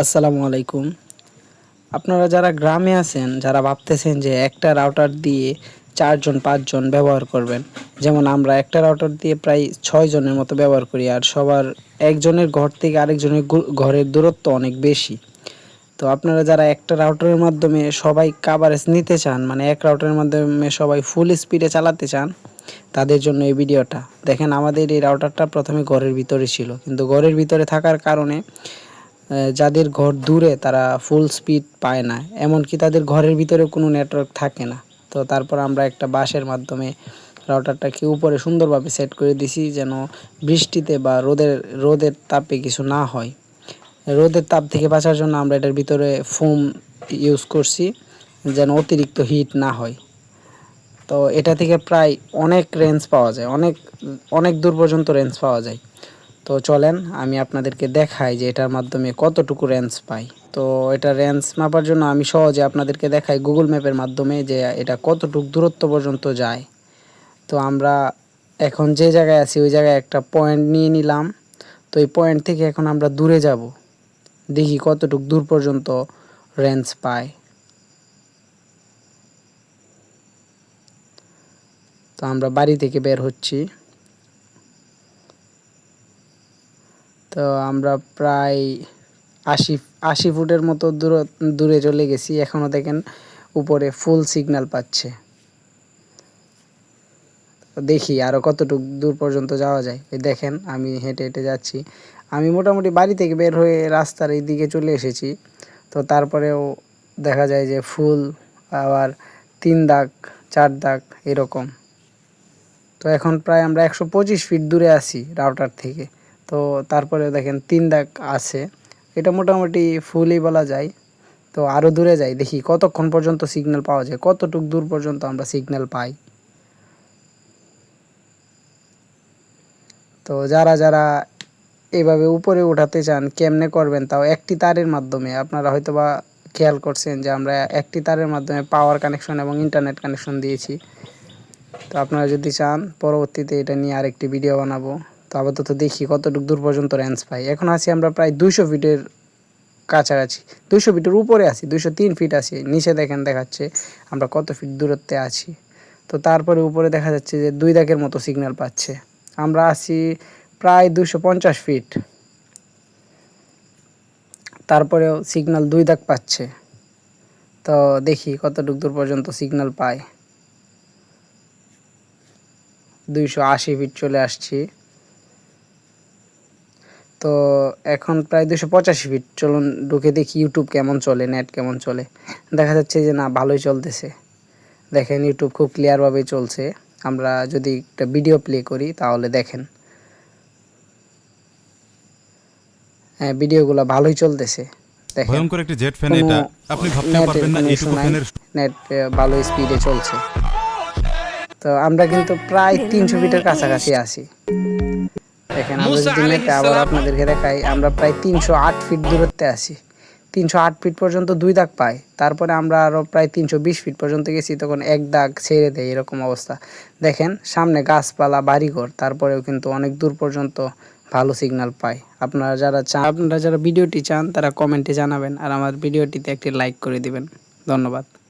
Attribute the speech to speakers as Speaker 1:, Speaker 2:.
Speaker 1: আসসালামু আলাইকুম। আপনারা যারা গ্রামে আছেন, যারা ভাবতেছেন যে একটা রাউটার দিয়ে চারজন, পাঁচজন ব্যবহার করবেন, যেমন আমরা একটা রাউটার দিয়ে প্রায় ছয় জনের মতো ব্যবহার করি, আর সবার একজনের ঘর থেকে আরেকজনের ঘরের দূরত্ব অনেক বেশি। তো আপনারা যারা একটা রাউটারের মাধ্যমে সবাই কাভারেজ নিতে চান মানে এক রাউটারের মাধ্যমে সবাই ফুল স্পিডে চালাতে চান, তাদের জন্য এই ভিডিওটা দেখেন, আমাদের এই রাউটারটা প্রথমে ঘরের ভিতরে ছিল, কিন্তু ঘরের ভিতরে থাকার কারণে যাদের ঘর দূরে তারা ফুল স্পিড পায় না। এমনকি তাদের ঘরের ভিতরে কোনো নেটওয়ার্ক থাকে না। তো তারপর আমরা একটা বাঁশের মাধ্যমে রাউটারটাকে উপরে সুন্দরভাবে সেট করে দিছি যেন বৃষ্টিতে বা রোদের রোদের তাপে কিছু না হয়। রোদের তাপ থেকে বাঁচার জন্য আমরা এটার ভিতরে ফোম ইউজ করছি যেন অতিরিক্ত হিট না হয়। তো এটা থেকে প্রায় অনেক রেঞ্জ পাওয়া যায়। অনেক অনেক দূর পর্যন্ত রেঞ্জ পাওয়া যায়। তো চলেন, আমি আপনাদেরকে দেখাই যে এটার মাধ্যমে কতটুকু রেঞ্জ পাই। তো এটা রেঞ্জ মাপার জন্য আমি সহজে আপনাদেরকে দেখাই গুগল ম্যাপের মাধ্যমে যে এটা কতটুকু দূরত্ব পর্যন্ত যায়। তো আমরা এখন যে জায়গায় আছি, ওই জায়গায় একটা পয়েন্ট নিয়ে নিলাম। তো এই পয়েন্ট থেকে এখন আমরা দূরে যাব। দেখি কতটুক দূর পর্যন্ত রেঞ্জ পায়। তো আমরা বাড়ি থেকে বের হচ্ছি। তো আমরা প্রায় আশি আশি ফুটের মতো দূর, দূরে চলে গেছি। এখনও দেখেন উপরে ফুল সিগন্যাল পাচ্ছে। দেখি আরও কতটুকু দূর পর্যন্ত যাওয়া যায়। দেখেন আমি হেঁটে হেঁটে যাচ্ছি। আমি মোটামুটি বাড়ি থেকে বের হয়ে রাস্তার এই দিকে চলে এসেছি। তো তারপরেও দেখা যায় যে ফুল, আবার তিন দাগ, চার দাগ এরকম। তো এখন প্রায় আমরা একশো পঁচিশ ফিট দূরে আছি রাউটার থেকে। তো তারপরে দেখেন তিন দাগ আছে। এটা মোটামুটি ফুলই বলা যায়। তো আরও দূরে যাই, দেখি কতক্ষণ পর্যন্ত সিগন্যাল পাওয়া যায়, কতটুক দূর পর্যন্ত আমরা সিগন্যাল পাই। তো যারা যারা এভাবে উপরে উঠাতে চান, কেমনে করবেন তাও একটি তারের মাধ্যমে আপনারা হয়তো বা খেয়াল করছেন যে আমরা একটি তারের মাধ্যমে পাওয়ার কানেকশন এবং ইন্টারনেট কানেকশন দিয়েছি। তো আপনারা যদি চান, পরবর্তীতে এটা নিয়ে আরেকটি ভিডিও বানাবো। তো আপাতত দেখি কতটুকু দূর পর্যন্ত রেঞ্জ পাই। এখন আছি আমরা প্রায় দুইশো ফিটের কাছাকাছি। দুইশো ফিটের উপরে আছি, দুইশো তিন ফিট আছি। নিচে দেখেন দেখাচ্ছে আমরা কত ফিট দূরত্বে আছি। তো তারপরে উপরে দেখা যাচ্ছে যে দুই দাগের মতো সিগন্যাল পাচ্ছে। আমরা আছি প্রায় দুশো পঞ্চাশ ফিট। তারপরেও সিগন্যাল দুই দাগ পাচ্ছে। তো দেখি কতটুকু দূর পর্যন্ত সিগন্যাল পায়। দুইশো আশি ফিট চলে আসছি। তো এখন প্রায় দুশো পঁচাশি ফিট চলুন ঢুকে দেখি ইউটিউব কেমন চলে নেট কেমন চলে। দেখা যাচ্ছে যে না ভালোই চলতেছে। দেখেন ইউটিউব খুব ক্লিয়ারভাবেই চলছে। আমরা যদি একটা ভিডিও প্লে করি তাহলে দেখেন। হ্যাঁ ভিডিওগুলো ভালোই চলতেছে। দেখেন।
Speaker 2: ভয়ঙ্কর একটি জেট ফ্যান এটা। আপনি ভাবতে পারবেন না এইটুকু ফ্যানের
Speaker 1: নেট ভালো স্পিডে চলছে। তো আমরা কিন্তু প্রায় তিনশো ফিটের কাছাকাছি আছি। দেখেন আমরা যদি নেটে আবার আপনাদেরকে দেখাই আমরা প্রায় তিনশো আট ফিট দূরত্বে আছি। তিনশো আট ফিট পর্যন্ত দুই দাগ পাই তারপরে আমরা আরও প্রায় তিনশো বিশ ফিট পর্যন্ত গেছি তখন এক দাগ ছেড়ে দেয় এরকম অবস্থা। দেখেন সামনে গাছপালা বাড়িঘর তারপরেও কিন্তু অনেক দূর পর্যন্ত ভালো সিগন্যাল পায়। আপনারা যারা চান আপনারা যারা ভিডিওটি চান তারা কমেন্টে জানাবেন আর আমার ভিডিওটিতে একটি লাইক করে দিবেন। ধন্যবাদ।